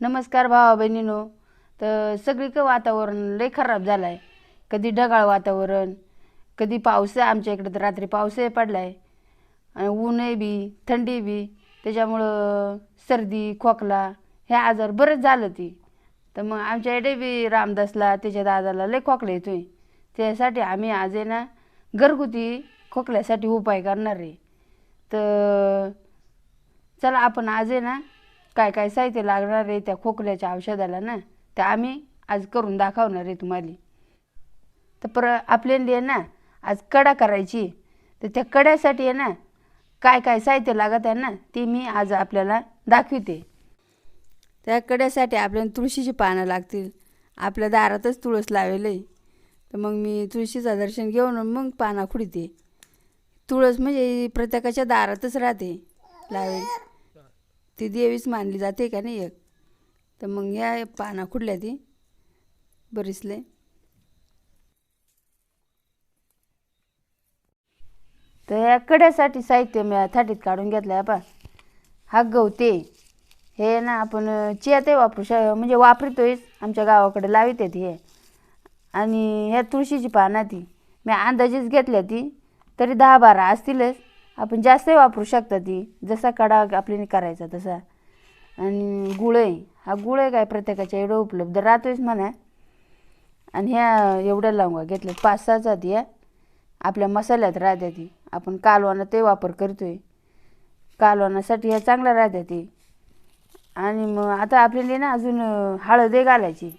नमस्कार भावा बहिणीनो. तर सगळीकडं वातावरण लय खराब झालं आहे कधी ढगाळ वातावरण कधी पाऊस आहे आमच्या इकडे तर रात्री पाऊसही पडला आहे आणि ऊनही बी थंडी बी त्याच्यामुळं सर्दी खोकला हे आजार बरंच झालं ती. तर मग आमच्या इकडे बी रामदासला त्याच्या दादाला लय येतो येतोय. त्यासाठी आम्ही आज आहे ना घरगुती खोकल्यासाठी उपाय करणार आहे. तर चला आपण आज आहे ना काय काय साहित्य लागणार आहे त्या खोकल्याच्या औषधाला ना? ते आम्ही आज करून दाखवणार आहे तुम्हाला. तर पर आपल्याला आहे ना आज कडा करायची. तर त्या कड्यासाठी आहे ना काय काय साहित्य लागत आहे ना ते मी आज आपल्याला दाखविते. त्या कड्यासाठी आपल्याला तुळशीची पानं लागतील. आपल्या दारातच तुळस लावेल आहे तर मग मी तुळशीचं दर्शन घेऊन मग पाना खुडते. तुळस म्हणजे प्रत्येकाच्या दारातच राहते. लावेल. ती देवीच मानली जाते का नाही एक? तर मग या पाना खुडल्या ती? बरीचले. तर या कड्यासाठी साहित्य मी थाटीत काढून घेतलं आहे पा हा गवते. हे ना आपण चियाते वापरू श म्हणजे वापरतोयच आमच्या गावाकडे लावित आहेत हे. आणि ह्या तुळशीची पानं ती. मी अंदाजेच घेतल्या ती. तरी दहा बारा असतीलच. आपण जास्तही वापरू शकता ती. जसा कडा आपल्याने करायचा तसा. आणि गुळे हा गुळे काय प्रत्येकाच्या एवढं उपलब्ध. राहतोच म्हणा. आणि ह्या एवढ्या लावंगा घेतल्या पाच सहाचा जाती या आपल्या मसाल्यात राहत्या ती. आपण कालवानं ते वापर करतोय. कालवणासाठी ह्या चांगल्या राहत्या ती. आणि मग आता आपल्याला ना अजून हळदही घालायची.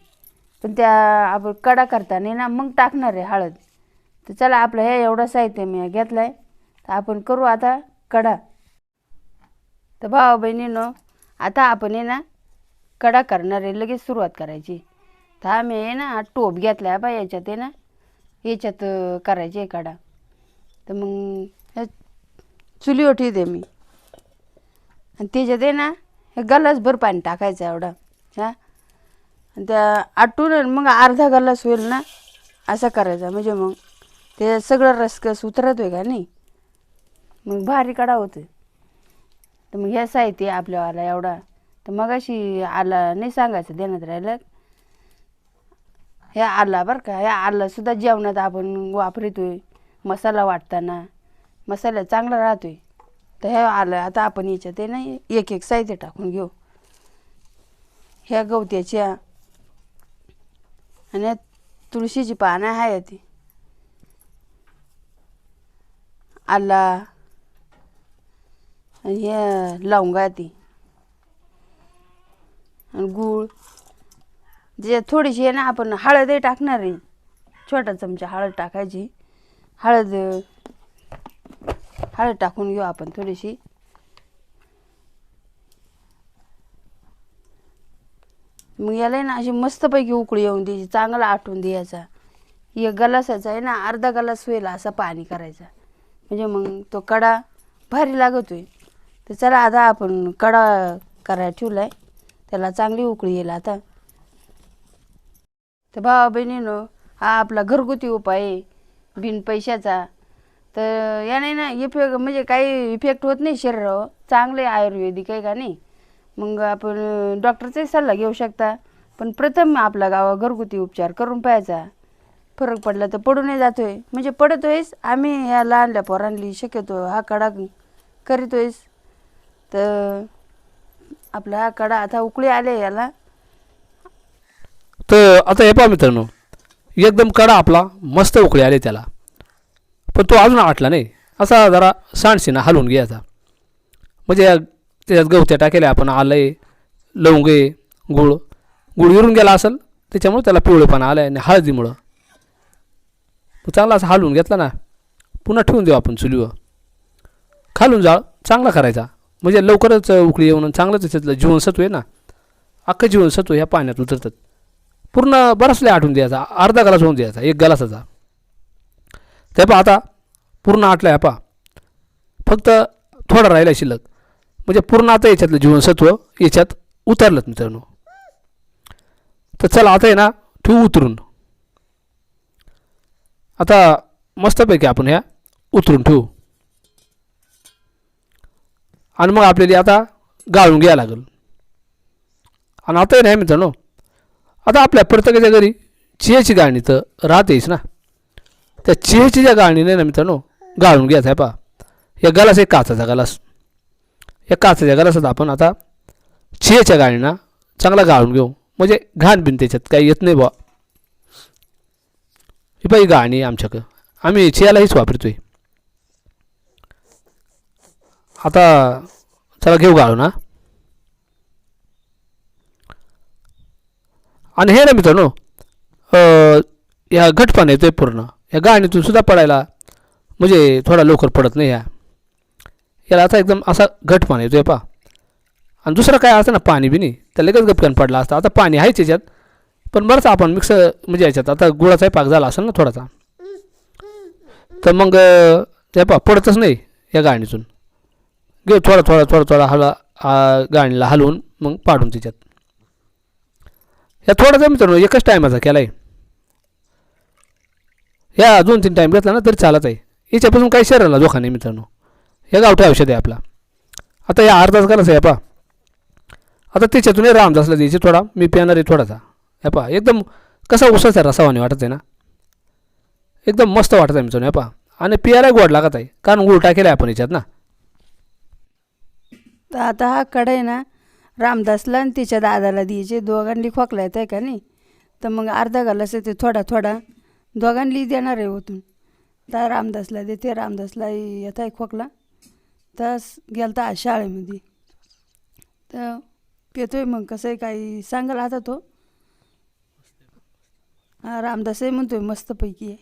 पण त्या आपण कडा करताना ना मग टाकणार आहे हळद. तर चला आपलं हे एवढं साहित्य मी घेतलं आहे तर आपण करू आता कडा. तर भावा बहिणीनो आता आपण आहे ना कडा करणार आहे लगेच सुरुवात करायची. तर आम्ही आहे ना टोप घेतला आहे बा याच्यात आहे ना याच्यात करायची आहे कडा. तर मग चुली ओठी दे मी. आणि त्याच्यात आहे ना हे गलासभर पाणी टाकायचं एवढं. हां? आणि त्या आटून मग अर्धा गलास होईल ना असं करायचा. म्हणजे मग ते सगळं रसकस उतरत होय का नाही? मग भारी कडा होते तर मग ह्या साहित्य आपल्यावाला एवढा. तर मग अशी आला नाही सांगायचं देण्यात राहिलं. ह्या आला बरं का ह्या आलासुद्धा जेवणात आपण वापरतोय मसाला वाटताना. मसाला चांगला राहतोय. तर हे आलं आता आपण याच्यात आहे ना एक एक साहित्य टाकून घेऊ. ह्या गवत्याच्या आणि तुळशीची पानं आहे ती. आला आणि हे लवंगा ती. आणि गूळ. जे थोडीशी आहे ना आपण हळदही टाकणार आहे. छोटा चमचा हळद टाकायची. हळद हळद टाकून घेऊ आपण थोडीशी. मग याला आहे ना अशी मस्तपैकी उकळी येऊन द्यायची चांगला आटून द्यायचा. एक गलासाचा आहे ना अर्धा गलास होईल असा पाणी करायचा. म्हणजे मग तो कडा भारी लागतोय. तर चला आता आपण कडा करायला ठेवला आहे त्याला चांगली उकळी येईल आता. तर भावा बहिणीनो हा आपला घरगुती उपाय आहे बिन पैशाचा. तर याने ना इफेक्ट म्हणजे काही इफेक्ट होत नाही शरीरावर. चांगले आयुर्वेदिक आहे का नाही? मग आपण डॉक्टरचाही सल्ला घेऊ शकता. पण प्रथम आपला गावा घरगुती उपचार करून पाहायचा. फरक पडला तर पडूनही जातोय. म्हणजे पडतोयस आम्ही या लहानल्या पोरांनी शक्यतो हा कडा करीतोयस तर आपला हा कडा आता उकळी आले याला. तर आता हे पहा मित्रांनो एकदम कडा आपला मस्त उकळी आले त्याला. पण तो अजून आटला नाही. असा जरा सांडसिना हलवून घ्यायचा म्हणजे या- त्याच्यात गवत्या टाकेल्या आपण आलंय लवंगे गुळ. गुळ विरून गेला असेल त्याच्यामुळं त्याला पिवळेपणा आलं आहे आणि हळदीमुळं. मग चांगला असं हलवून घेतला ना. पुन्हा ठेवून देऊ आपण चुलीवर. खालून जाळ चांगला करायचा. म्हणजे लवकरच उकळी येऊन चांगलंच त्याच्यातलं जीवनसत्व आहे ना. अख्खं जीवनसत्व ह्या पाण्यात उतरतात. पूर्ण बराच लय आठवून द्यायचा अर्धा गलास होऊन द्यायचा एक ग्लासाचा. ते पहा आता पूर्ण आटला आहे पहा. फक्त थोडा राहिला शिल्लक. म्हणजे पूर्ण आता याच्यातलं जीवनसत्व याच्यात उतरलं मित्रांनो. तर चला आता आहे ना ठेवू उतरून. आता मस्तपैकी आपण ह्या उतरून ठेवू. आणि मग आपल्याला आता गाळून घ्यायला लागेल. आणि आता नाही मित्रांनो आता आपल्या प्रत्येकाच्या घरी चिहेची गाळणी तर राहतेच ना. त्या चिहेची ज्या गाळणीने ना मित्रांनो गाळून घ्यायचं आहे पा या गलास एक काचाचा गलास. या काचाच्या गलासात आपण आता चिहेच्या गाळणीना चांगला गाळून घेऊ. म्हणजे घाण बिन त्याच्यात काही येत नाही बा ही बाई गाणी आमच्याकडं. आम्ही चियालाहीच वापरतोय. आता चला घेऊ गाळून हा. आणि हे ना मित्रांनो ह्या या घटपान येतोय पूर्ण या गाळणीतून सुद्धा पडायला म्हणजे थोडा लवकर पडत नाही ह्या याला आता एकदम असा घटपान येतोय पा आणि दुसरं काय असं ना पाणी बिनी तर लगेच गपकन पडला असता. आता पाणी आहेच याच्यात पण बरंच आपण मिक्स म्हणजे याच्यात आता गुळाचाही पाक झाला असेल ना थोडासा तर मग ते पा पडतच नाही या गाळणीतून घेऊ थोडा थोडा थोडा थोडा हला गाणीला हलवून मग पाडून तिच्यात. या थोडासा मित्रांनो एकच टायमाचा केला आहे या दोन तीन टाईम घेतला ना तरी चालत आहे. याच्यापासून काही शरीराला धोका नाही मित्रांनो. हे गावठी औषध आहे आपला. आता या अर्धाच करायचं आहे पा आता त्याच्यातून हे रामदासला द्यायची थोडा मी पिणार आहे थोडासा. हे पा एकदम कसा उसाचा रसावाने वाटत आहे ना. एकदम मस्त वाटत आहे मित्रांनो हे पा आणि पियाला गोड लागत आहे कारण गुळ टाकेला आहे आपण याच्यात ना. तर आता हा कढई ना रामदासला आणि तिच्या दादाला द्यायचे. दोघांनी खोकला येत आहे का नाही? तर मग अर्धा ग्लास ते थोडा थोडा. दोघांनी देणार आहे ओतून. तर रामदासला देते रामदासला येत आहे खोकला. तस गेलता आज शाळेमध्ये. तर पितोय मग कसंही काही सांगाल आता तो? हा रामदासही म्हणतोय मस्तपैकी आहे.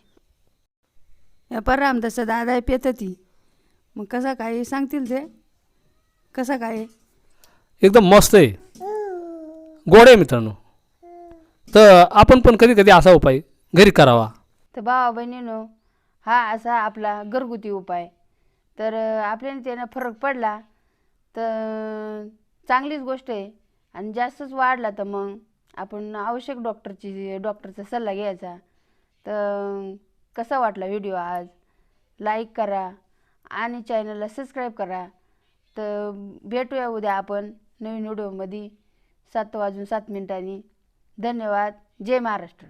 या पर रामदासचा दादा आहे पेतं ती मग कसा काही सांगतील ते? कसा काय? एकदम मस्त आहे. गोड आहे मित्रांनो. तर आपण पण कधी कधी असा उपाय घरी करावा. तर भावा बहिणीनो हा असा आपला घरगुती उपाय. तर अं, आपल्याला त्यानं फरक पडला तर चांगलीच गोष्ट आहे. आणि जास्तच वाढला तर मग आपण आवश्यक डॉक्टरची डॉक्टरचा सल्ला घ्यायचा. तर कसा वाटला व्हिडिओ आज? लाईक करा आणि चॅनलला सबस्क्राईब करा. तर भेटूया उद्या आपण नवीन व्हिडिओमध्ये. सात वाजून सात मिनिटांनी. धन्यवाद. जय महाराष्ट्र.